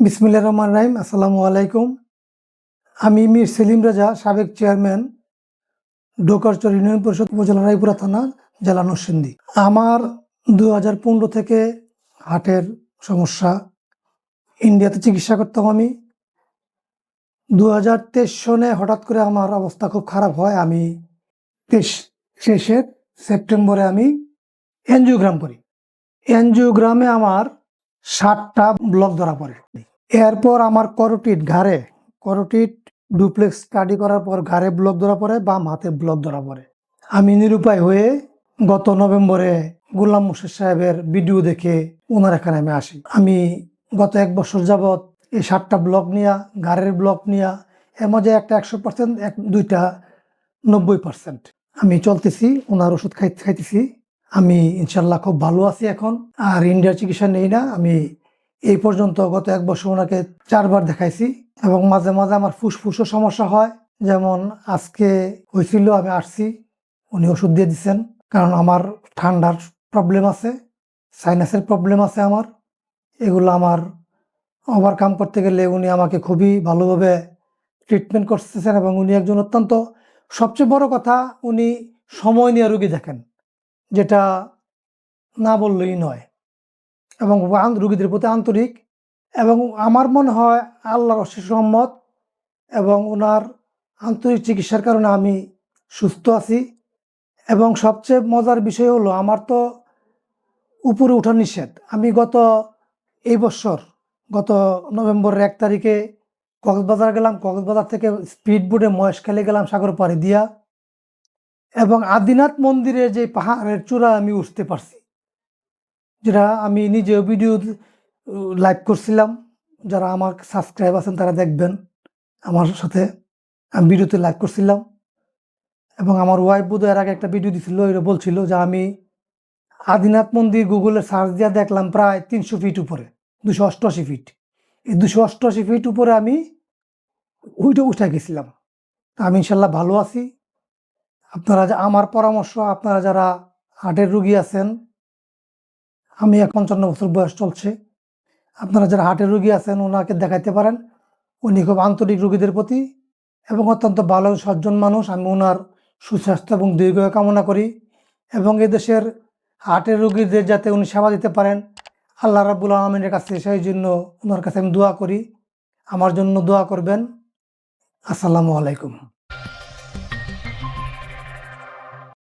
বিসমিল্লা রহমান রাহিম, আসসালামু আলাইকুম। আমি মির সেলিম রাজা, সাবেক চেয়ারম্যান ডোকারচর ইউনিয়ন পরিষদ, উপজেলা রায়পুরা থানা, জেলা নরসিংদী। আমার দু হাজার পনেরো থেকে হার্টের সমস্যা, ইন্ডিয়াতে চিকিৎসা করতাম আমি। দু হাজার তেইশ সনে হঠাৎ করে আমার অবস্থা খুব খারাপ হয়। আমি তেইশ শেষের সেপ্টেম্বরে আমি এনজিওগ্রাম করি এনজিওগ্রামে আমার ষাটটা ব্লক ধরা পড়ে। এরপর আমার করোটিড ঘাড়ে, করোটিড ডুপ্লেক্স স্টাডি করার পর ঘাড়ে ব্লক ধরা পড়ে, বাম হাতে ব্লক ধরা পড়ে। আমি নিরুপায় হয়ে গত নভেম্বরে গোলাম মুর্শিদ সাহেবের ভিডিও দেখে ওনার এখানে আমি আসি। আমি গত এক বছর যাবৎ এই সাতটা ব্লক নিয়া, ঘাড়ের ব্লক নিয়া, এর মধ্যে একটা একশো পার্সেন্ট এক দুইটা নব্বই পার্সেন্ট আমি চলতেছি ওনার ওষুধ খাই খাইতেছি। আমি ইনশাল্লাহ খুব ভালো আছি এখন, আর ইন্ডিয়ার চিকিৎসা নেই না, আমি এই পর্যন্ত গত এক বছর ওনাকে চারবার দেখাইছি এবং মাঝে মাঝে আমার ফুসফুসও সমস্যা হয়। যেমন আজকে হয়েছিল, আমি আসছি, উনি ওষুধ দিয়ে দিচ্ছেন কারণ আমার ঠান্ডার প্রবলেম আছে সাইনাসের প্রবলেম আছে আমার। এগুলো আমার ওভারকাম করতে গেলে উনি আমাকে খুবই ভালোভাবে ট্রিটমেন্ট করতেছেন এবং উনি একজন অত্যন্ত, সবচেয়ে বড় কথা, উনি সময় নিয়ে রুগী দেখেন, যেটা না বললেই নয়। এবং রুগীদের প্রতি আন্তরিক এবং আমার মনে হয় আল্লাহর অশেষ রহমত এবং ওনার আন্তরিক চিকিৎসার কারণে আমি সুস্থ আছি এবং সবচেয়ে মজার বিষয় হলো আমার তো উপরে ওঠা নিষেধ। আমি গত এই বছর, গত নভেম্বরের এক তারিখে কক্সবাজার গেলাম, কক্সবাজার থেকে স্পিড বোটে মহেশখালী গেলাম সাগর পাড়ি দিয়া এবং আদিনাথ মন্দিরের যে পাহাড়ের চূড়া আমি উঠতে পারছি। যেটা আমি নিজে ভিডিও লাইভ করছিলাম। যারা আমার সাবস্ক্রাইব আছেন তারা দেখবেন। আমার সাথে আমি ভিডিওতে লাইভ করছিলাম। এবং আমার ওয়াইফ বোধ এর আগে একটা ভিডিও দিছিল এটা বলছিল যে আমি আদিনাথ মন্দির গুগলে সার্চ দিয়ে দেখলাম প্রায় তিনশো ফিট উপরে, দুশো অষ্টআশি ফিট এই দুশো অষ্টআশি ফিট উপরে আমি উইটে উঠে গেছিলাম। আমি ইনশাল্লাহ ভালো আছি। আপনারা আমার পরামর্শ, আপনারা যারা হার্টের রুগী আছেন আমি এক পঞ্চান্ন বছর বয়স চলছে। আপনারা যারা হার্টের রুগী আছেন, ওনাকে দেখাইতে পারেন। উনি খুব আন্তরিক রুগীদের প্রতি এবং অত্যন্ত ভালো, সজ্জন মানুষ। আমি ওনার সুস্বাস্থ্য এবং দীর্ঘায়ু কামনা করি এবং এদেশের হার্টের রুগীদের যাতে উনি সেবা দিতে পারেন, আল্লাহ রাবুল আলমিনের কাছে সেই জন্য ওনার কাছে আমি দোয়া করি। আমার জন্য দোয়া করবেন। আসসালামু আলাইকুম।